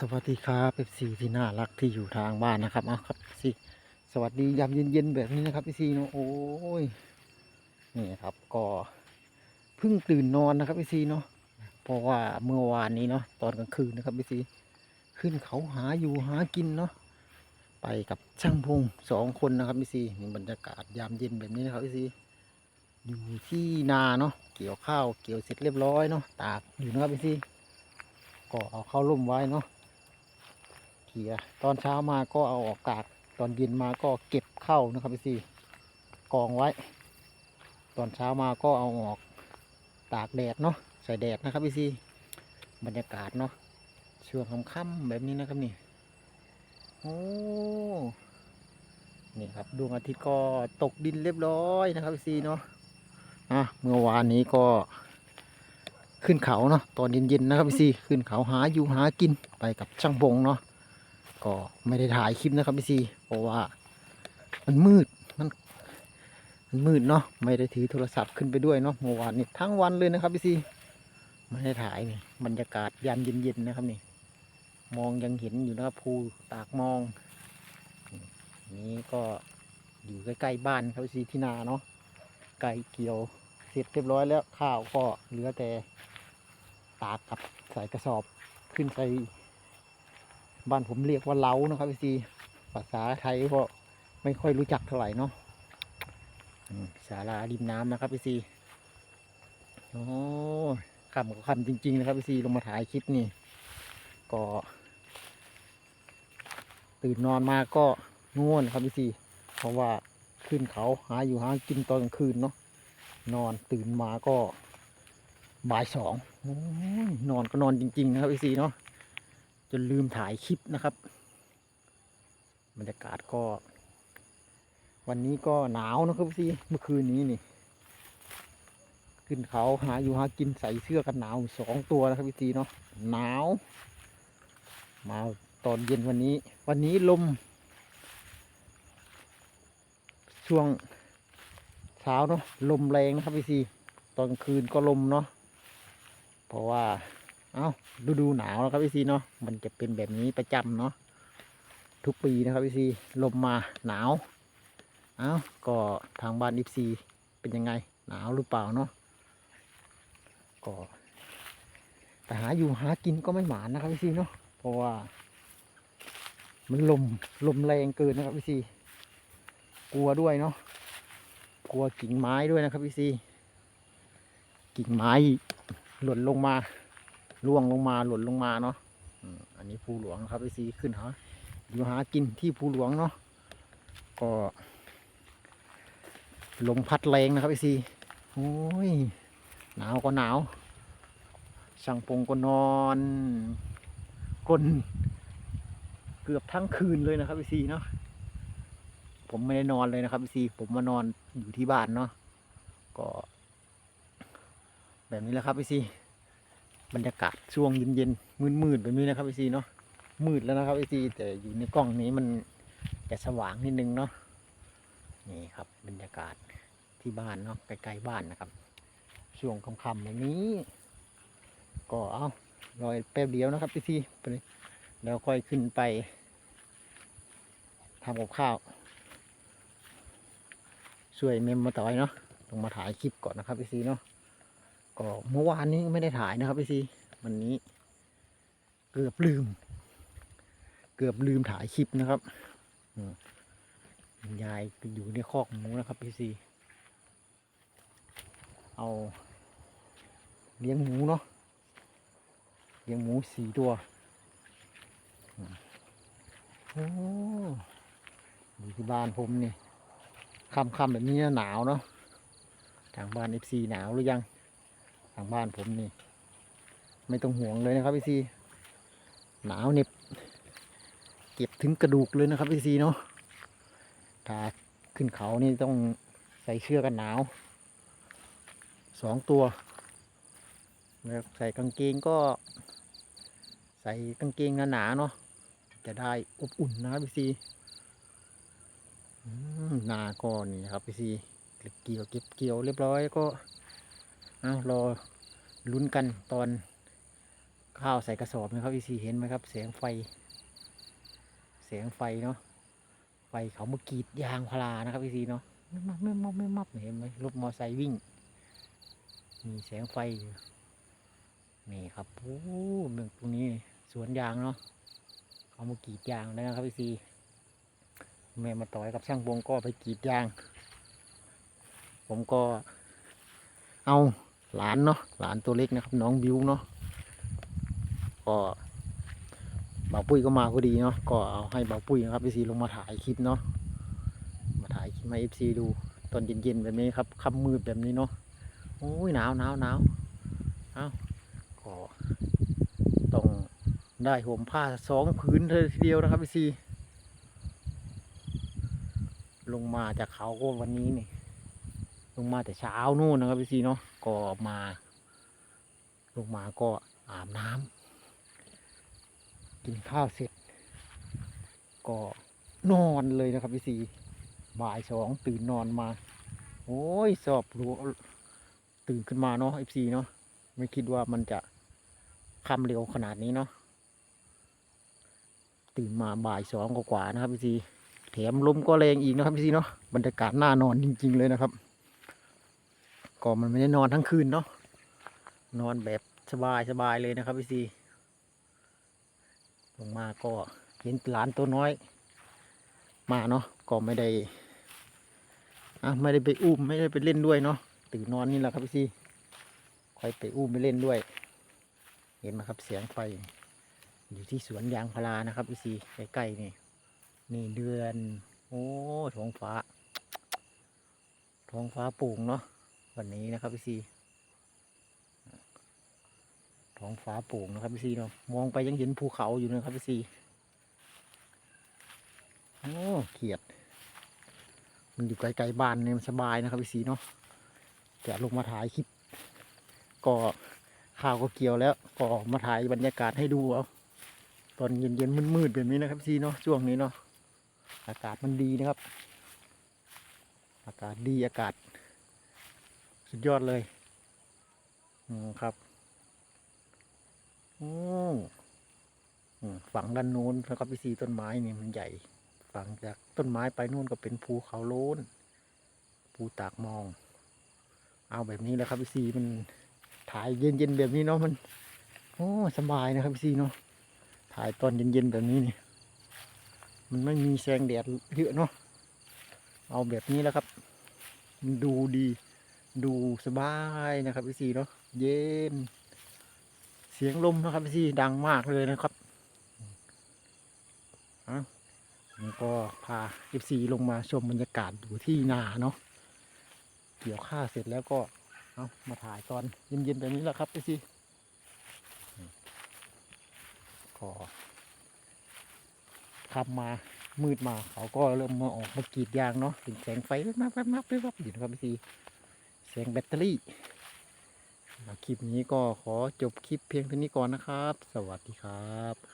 สวัสดีครับเอฟซีที่น่ารักที่อยู่ทางบ้านนะครับเอาครับสิสวัสดียามเย็นๆแบบนี้นะครับเอฟซีเนาะโอ้ยนี่ครับก็เพิ่งตื่นนอนนะครับเอฟซีเนาะเพราะว่าเมื่อวานนี้เนาะตอนกลางคืนนะครับเอฟซีขึ้นเขาหาอยู่หากินเนาะไปกับช่างพงสองคนนะครับเอฟซีนี่บรรยากาศยามเย็นแบบนี้นะครับเอฟซีอยู่ที่นาเนาะเกี่ยวข้าวเกี่ยวเสร็จเรียบร้อยเนาะตากอยู่นะครับเอฟซีก็เอาเข้าร่มไว้เนาะ ขี่ยตอนเช้ามาก็เอาออกกากตอนเย็นมาก็เก็บเข้านะครับพี่ซีกองไว้ ตอนเช้ามาก็เอาออกตากแดดเนาะใส่แดดนะครับพี่ซีบรรยากาศเนาะช่วงค่ำๆแบบนี้นะครับนี่โอ้นี่ครับดวงอาทิตย์ก็ตกดินเรียบร้อยนะครับพี่ซีเนาะอะเมื่อวานนี้ก็ขึ้นเขาเนาะตอนเย็นๆนะครับพี่ซีขึ้นเขาหาอยู่หากินไปกับช่างพงเนาะ ก็ไม่ได้ถ่ายคลิปนะครับพี่ซีเพราะว่ามันมืดมันมันมืดเนาะไม่ได้ถือโทรศัพท์ขึ้นไปด้วยเนาะเมื่อวานนี้ทั้งวันเลยนะครับพี่ซีไม่ได้ถ่ายนี่บรรยากาศยามเย็นๆนะครับนี่ มองยังเห็นอยู่นะครับภูตากมองนี่ก็อยู่ใกล้ๆบ้านครับพี่ซีที่นาเนาะไก่เกี่ยวเสร็จเรียบร้อยแล้วข้าวก็เหลือแต่ตากกับใส่กระสอบขึ้นไป บ้านผมเรียกว่าเล้านะครับพี่ซีภาษาไทยก็ไม่ค่อยรู้จักเท่าไหร่เนาะศาลาริมน้ำนะครับพี่ซีโอ้คำกับคำจริง ๆ นะครับพี่ซีลงมาถ่ายคลิปนี่ก็ตื่นนอนมาก็ง่วนครับพี่ซีเพราะว่าขึ้นเขาหาอยู่หากินตอนกลางคืนเนาะนอนตื่นมาก็บ่ายสองอนอนก็นอนจริง ๆ นะครับพี่ซีเนาะ จนลืมถ่ายคลิปนะครับ บรรยากาศก็ วันนี้ก็หนาวนะครับพี่ซีเมื่อคืนนี้นี่ ขึ้นเขาหาอยู่หากินใส่เสื้อกันหนาวสองตัวนะครับพี่ซีเนาะหนาว มาตอนเย็นวันนี้ วันนี้ลม ช่วงเช้าเนาะลมแรงนะครับพี่ซีตอนคืนก็ลมเนาะเพราะว่า เอ้าฤดูหนาวนะครับพี่ซีเนาะมันจะเป็นแบบนี้ประจำเนาะทุกปีนะครับพี่ซีลมมาหนาวเอ้าก็ทางบ้านอิฟซีเป็นยังไง หนาวหรือเปล่าเนาะก็แต่หาอยู่หากินก็ไม่หมานนะครับพี่ซีเนาะเพราะว่า มันลมลมแรงเกินนะครับพี่ซีกลัวด้วยเนาะกลัวกิ่งไม้ด้วยนะครับพี่ซีกิ่งไม้หล่นลงมา ร่วงลงมาหล่นลงมาเนาะอันนี้ภูหลวงนะครับพี่ซีขึ้นหาอยู่หากินที่ภูหลวงเนาะก็ลมพัดแรงนะครับพี่ซีโอ้ยหนาวก็หนาวช่างปงก็นอนกลนเกือบทั้งคืนเลยนะครับพี่ซีเนาะผมไม่ได้นอนเลยนะครับพี่ซีผมมานอนอยู่ที่บ้านเนาะก็ แบบนี้แหละครับพี่ซี บรรยากาศช่วงเย็นๆมืดๆแบบนี้นะครับพี่ซีเนาะมืดแล้วนะครับพี่ซีแต่อยู่ในกล้องนี้มันจะสว่างนิดนึงเนาะนี่ครับบรรยากาศที่บ้านเนาะใกล้ๆบ้านนะครับ ช่วงค่ำๆแบบนี้ ก็เอารอยแป๊บเดียวนะครับพี่ซีไปแล้วค่อยขึ้นไปทำกับข้าวช่วยเมมมาต่อยเนาะลงมาถ่ายคลิปก่อนนะครับพี่ซีเนาะ ก็เมื่อวานนี้ไม่ได้ถ่ายนะครับพี่ซีวันนี้ เกือบลืม เกือบลืมถ่ายคลิปนะครับยายอยู่ในคอกหมูนะครับพี่ซีเอาเลี้ยงหมูเนาะเลี้ยงหมูสี่ตัวโอ้อยู่ที่บ้านผมนี่ค่ำๆแบบนี้หนาวเนาะทางบ้านเอฟซีหนาวหรือยัง ทางบ้านผมนี่ ไม่ต้องห่วงเลยนะครับพี่ซีหนาวเหน็บ เก็บถึงกระดูกเลยนะครับพี่ซีเนาะถ้าขึ้นเขานี่ต้องใส่เสื้อกันหนาวสองตัวแล้วใส่กางเกงก็ ใส่กางเกงหนาๆเนาะจะได้อบอุ่นนะครับพี่ซีนาก็นี่ครับพี่ซีเก็บเกี่ยวเก็บเกี่ยวเรียบร้อยก็ เอารอลุ้นกันตอนข้าวใส่กระสอบนะครับพี่ซีเห็นไหมครับแสงไฟ แสงไฟเนาะไฟเขามากรีดยางพารานะครับพี่ซีเนาะไม่มับไม่มับไม่มับเห็นไหมรถมอไซค์วิ่ง มีแสงไฟอยู่นี่ครับโอ้เมืองตรงนี้สวนยางเนาะเขามากรีดยางนะครับพี่ซีแม่มาต่อยกับช่างวงก็ไปกรีดยาง ผมก็เอา หลานเนาะหลานตัวเล็กนะครับ น้องบิวเนาะก็บ่าวปุ้ยก็มาพอดีเนาะก็เอาให้บ่าวปุ้ยนะครับพี่ซีลงมาถ่ายคลิปเนาะมาถ่ายคลิปมาเอฟซีดูตอนเย็นๆแบบนี้ครับค่ำมืดแบบนี้เนาะโอ้ยหนาวหนาวหนาวเอาก็ต้องได้ห่มผ้าสองผืนเลยทีเดียวนะครับพี่ซีลงมาจากเขาก็วันนี้นี่ ลงมาแต่เช้านู่นนะครับพี่ซีเนาะก็มา ลงมาก็อาบน้ำกินข้าวเสร็จ ก็นอนเลยนะครับพี่ซีบ่ายสองตื่นนอนมา โอ้ยสอบรู้ตื่นขึ้นมาเนาะเอฟซีเนาะไม่คิดว่ามันจะคำเร็วขนาดนี้เนาะตื่นมาบ่ายสองกว่านะครับพี่ซีแถมลมก็แรงอีกนะครับพี่ซีเนาะบรรยากาศน่านอนจริง ๆ เลยนะครับ ก็มันไม่ได้นอนทั้งคืนเนาะนอนแบบสบายสบายเลยนะครับพี่ซีลงมาก็เห็นหลานตัวน้อย มาเนาะก็ไม่ได้อะไม่ได้ไปอุ้มไม่ได้ไปเล่นด้วยเนาะตื่นนอนนี่แหละครับพี่ซีคอยไปอุ้มไปเล่นด้วย เห็นไหมครับเสียงไฟอยู่ที่สวนยางพารานะครับพี่ซีใกล้ๆนี่นี่เดือน โอ้ท้องฟ้าท้องฟ้าโปร่งเนาะ วันนี้นะครับพี่ซีท้องฟ้าโปร่งนะครับพี่ซีเนาะมองไปยังเห็นภูเขาอยู่นะครับพี่ซีโอ้เขียด มันอยู่ไกลๆบ้านเนี่ยมันสบายนะครับพี่ซีเนาะแต่ลงมาถ่ายคลิปก็ข้าวก็เกี่ยวแล้วก็มาถ่ายบรรยากาศให้ดูเอาตอนเย็นๆมืดๆแบบนี้นะครับพี่ซีเนาะช่วงนี้เนาะอากาศมันดีนะครับ อากาศดีอากาศ สุดยอดเลยอืมครับอ้อืมฝั่งด้านโน้นนะครับพี่ซีต้นไม้นี่มันใหญ่ ฝั่งจากต้นไม้ไปนู่นก็เป็นภูเขาโล้นภูตากมอง เอาแบบนี้แหละครับพี่ซีมันถ่ายเย็นๆแบบนี้เนาะมัน โอ้สบายนะครับพี่ซีเนาะถ่ายตอนเย็นๆแบบนี้นี่มันไม่มีแสงแดดเยอะเนาะเอาแบบนี้แล้วครับ มันดูดี ดูสบายนะครับพี่ซีเนาะเย็น เสียงลมนะครับพี่ซีดังมากเลยนะครับอะนี่ก็พาพี่ซีลงมาชมบรรยากาศอยู่ที่นาเนาะเกี่ยวข้าเสร็จแล้วก็เอามาถ่ายตอนเย็นๆแบบนี้แหละครับพี่ซีก็ทำมามืดมาเขาก็เริ่มมาออกมากรีดยางเนาะเป็นแสงไฟแวบๆแวบๆแวบๆอยู่นะครับพี่ซีเสียงแบตเตอรี่คลิปนี้ก็ขอจบคลิปเพียงเท่านี้ก่อนนะครับ สวัสดีครับ